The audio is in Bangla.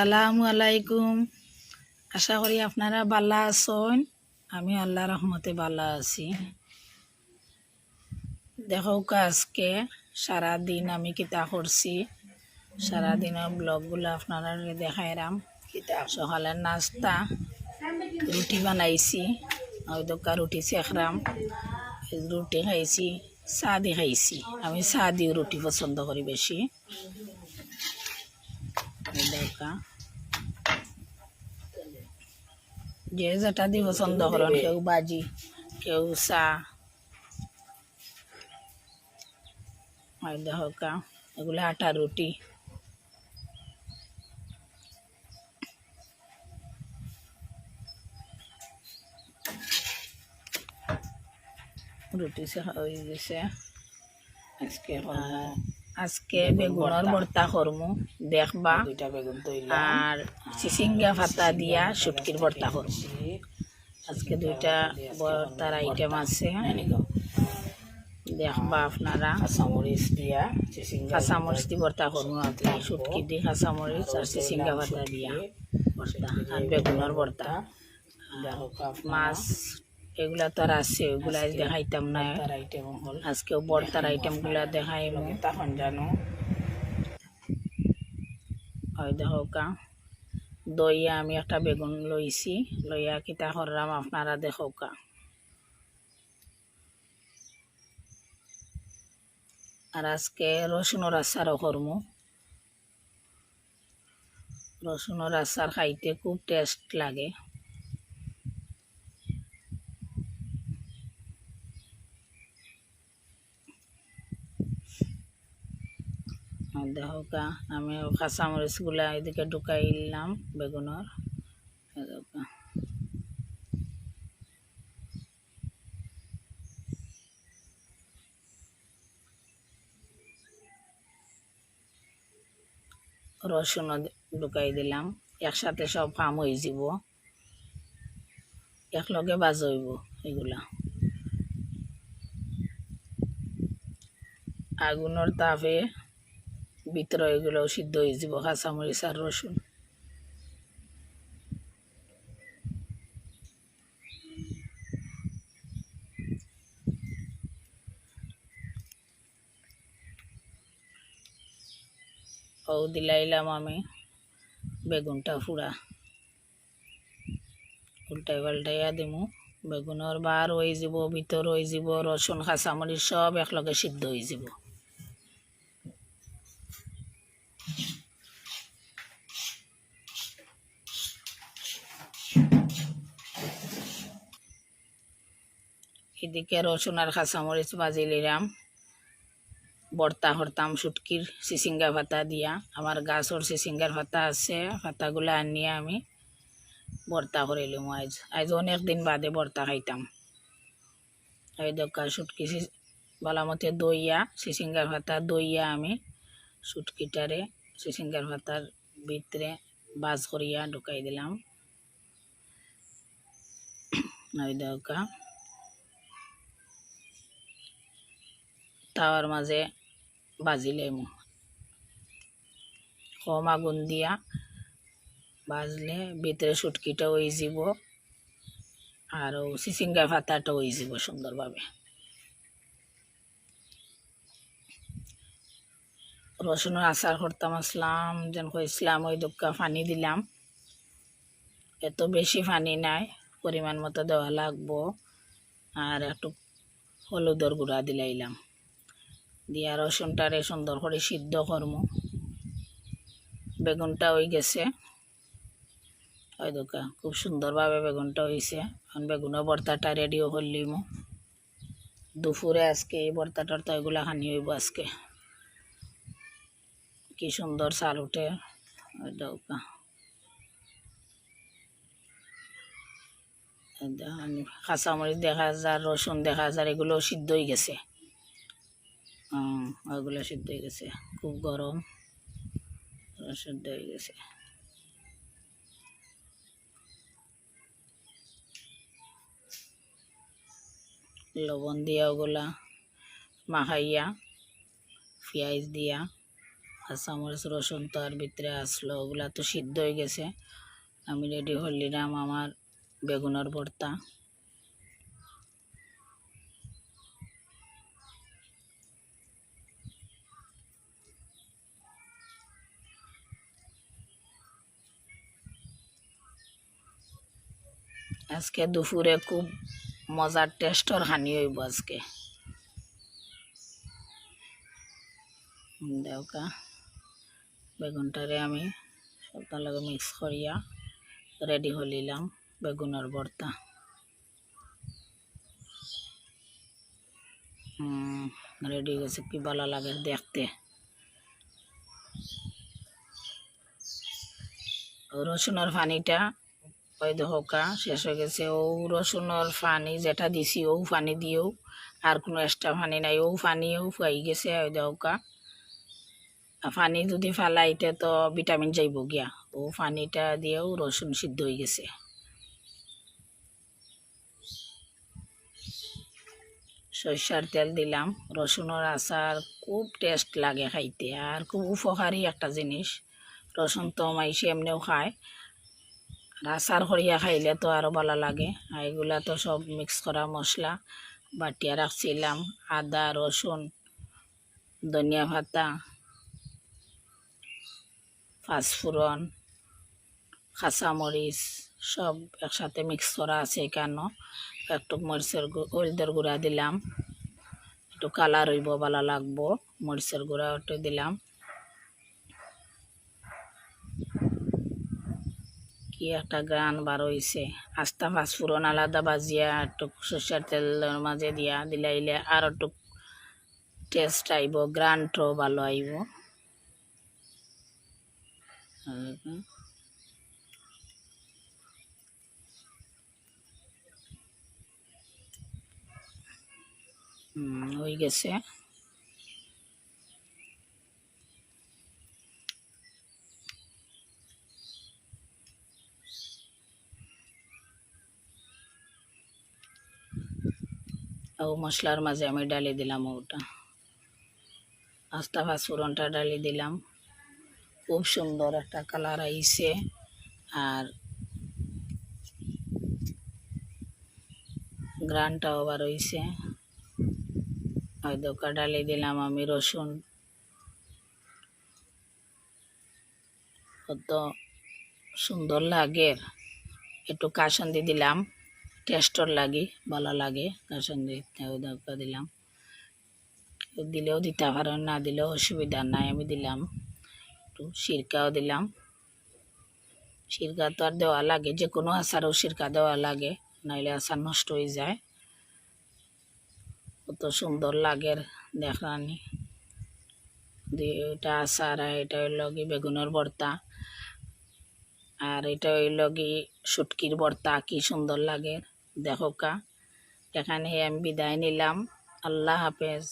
আসসালামু আলাইকুম। আশা করি আপনারা ভালো আছেন। আমি আল্লাহ রহমতে ভালো আছি। দেখো আজকে সারাদিন আমি কিতা করছি সারাদিনের ব্লগগুলো আপনারা দেখাইরাম কিতা সকালের নাস্তা, রুটি বানাইছি দোকা রুটি চেখরাম রুটি খাইছি চাহ দি খাইছি। আমি চাহ দিয়ে রুটি পছন্দ করি বেশি। এই যে যেটা দিয়ে পছন্দ করেন কেউ বাজি কেউ চা। আর দেখা এগুলো আটা রুটি। রুটি সে হয়ে গেছে। আজকে করব। আজকে বেগুনের ভর্তা। করমু দেখবা। দুইটা বেগুন তৈলাম আর চিচিঙ্গা পাতা দিয়া শুটকির ভর্তা করব আজকে দুইটা ভর্তার আইটেম আছে দেখবা আপনারা। কাঁচামরিচ দিয়া কাঁচামরিচ দি ভর্তা করব আজকে শুটকি দি কাঁচামরিচ আর চিচিঙ্গা পাতা দিয়া ভর্তা আর বেগুনের ভর্তা। মাছ এগুলা তো আর আছে আজ দেখাইতাম না। তার আইটেম হল আজকে ভর্তার আইটেমগুলা দেখাই তখন জানো। হয় দেখো কা দইয়া আমি একটা বেগুন লইছি লইয়া কিতা করলাম আপনারা দেখো কা। আর আজকে রসুনের আচারও করমু। রসুনের আচার খাইতে খুব টেস্ট লাগে। দেখো আমি কাঁচামরিচগুলা এদিকে ঢুকাই দিলাম বেগুনের। রসুনও ঢুকাই দিলাম, একসাথে সব কাম হয়ে যাব একলগে বাজ হইব এগুলা। আগুনের তাপে ভিতরে এগুলো সিদ্ধ হয়ে যাব, কাঁচামরিচ আর রসুন। ও দিলাইলাম আমি বেগুনটা ফুড়া। উল্টাই পাল্টাইয়া দিমু। বেগুনের বার হয়ে যাব, ভিতর হয়ে যাব, রসুন, কাঁচামরিচ সব একলগে সিদ্ধ হয়ে যাব। এদিকে রসুন আর কাঁচামরিচ বাজি লিলাম, বর্তা হরতাম শুটকির চিচিঙ্গা ভাতা দিয়া। আমার গাছর চিচিঙ্গার ভাতা আছে পাতাগুলো আনিয়ে আমি বর্তা করিলাম আজ আজ অনেক দিন বাদে বর্তা খাইতাম। এই দোকা শুটকি চি- বালামতে দইয়া চিচিঙ্গার ভাতা দইয়া আমি শুটকিটারে চিচিঙ্গার পাতার ভিতরে বাজ করিয়া ঢুকাই দিলাম। ওই দোকা তাওয়ার মাঝে বাজিলেম কম আগুন দিয়া বাজলে ভিতরে সুটকিটা হয়ে যাব আর ও চিচিঙ্গা পাতাটা হয়ে যাব সুন্দরভাবে রসুনের আচার করতাম আসলাম যেন কইসলাম ওই দোকা পানি দিলাম। এত বেশি পানি নাই পরিমাণ মতো দেওয়া লাগবো। আর একটু হলুদর গুঁড়া দিলাইলাম। দিয়া রসুনটারে সুন্দর করে সিদ্ধ করমু। বেগুনটা হয়ে গেছে। ওই দোকা, খুব সুন্দরভাবে বেগুনটা হয়েছে এখন বেগুনের ভর্তাটা রেডিও করলিমু দুপুরে আজকে এই ভর্তা টর্তা এগুলা খানি হইব আজকে। কি সুন্দর চাল উঠে। ওই দোকা। কাঁচামরিচ দেখা যায় রসুন দেখা যায় এগুলো সিদ্ধ হয়ে গেছে। হুম, সিদ্ধ হয়ে গেছে। খুব গরম। সিদ্ধ হয়ে গেছে। লবণ দিয়া ওগুলা মাখাইয়া পেঁয়াজ দিয়া কাঁচামরিচ রসুন তো আর ভিতরে আসলো। ওগুলা তো সিদ্ধ হয়ে গেছে। আমি রেডি হলিলাম আমার বেগুনের ভর্তা। আজকে দুপুরে খুব মজার টেস্টর হানি হইব আজকে। দেওকা, বেগুনটারে আমি সবটার লগে মিক্স করিয়া রেডি হলিলাম বেগুনের ভর্তা রেডি গেছে, কি ভালো লাগে দেখতে। রসুনের পানিটা ওই দহকা শেষ হয়ে গেছে। ও রসুনের পানি যেটা দিছি, ও পানি দিয়েও আর কোনো এক্সট্রা পানি নাই। ও পানিও ফুয়াই গেছে, ওই দহকা পানি যদি ফালাইতে তো ভিটামিন যাইব গিয়া। ও পানিটা দিয়েও রসুন সিদ্ধ হয়ে গেছে। সরষার তেল দিলাম। রসুনের আচার খুব টেস্ট লাগে খাইতে। আর খুব উপকারী একটা জিনিস। রসুন তো মাইসে এমনিও খায়। আর আচার করিয়া খাইলে তো আরও ভালো লাগে। আর এগুলা তো সব মিক্স করা মশলা বাটিয়া রাখছিলাম আদা রসুন ধনিয়া পাতা পাঁচফোড়ন কাঁচামরিচ সব একসাথে মিক্স করা আছে এখানে একটু মরিচের হলদের গুঁড়া দিলাম। একটু কালার হইব ভালো লাগবো মরিচের গুঁড়া একটু দিলাম। কি একটা গান বার হইছে। আস্তা পাঁচফোড়ন আলাদা বাজিয়া একটু সর্ষের তেলের মাঝে দিয়া দিলাইলে আর একটু টেস্ট আইব, গ্রান্টও ভালো আইব। হয়ে গেছে ও মশলার মাঝে আমি ডালি দিলাম ওটা। আস্তা ফাঁসফোড়নটা ডালি দিলাম। খুব সুন্দর একটা কালার আইছে। আর গ্রানটাও বার হইছে। দোকা ডালি দিলাম আমি রসুন। কত সুন্দর লাগে। একটু কাসন্দি দিলাম। টেস্টর লাগে, ভালো লাগে। ওই দোকা দিলাম। দিলেও দিতে পারেন না দিলেও অসুবিধা নাই, আমি দিলাম। একটু সিরকাও দিলাম। সিরকা তো আর দেওয়া লাগে যে কোনো আচারও সিরকা দেওয়া লাগে, নাইলে আচার নষ্ট হয়ে যায়। কত সুন্দর লাগে দেখানি দিয়ে এটা আচার, আর এটা হইল কি বেগুনের ভর্তা। আর এটা হইল কি শুটকির ভর্তা, কি সুন্দর লাগে। দেখো কা এখানে আমি বিদায় নিলাম। আল্লাহ হাফেজ।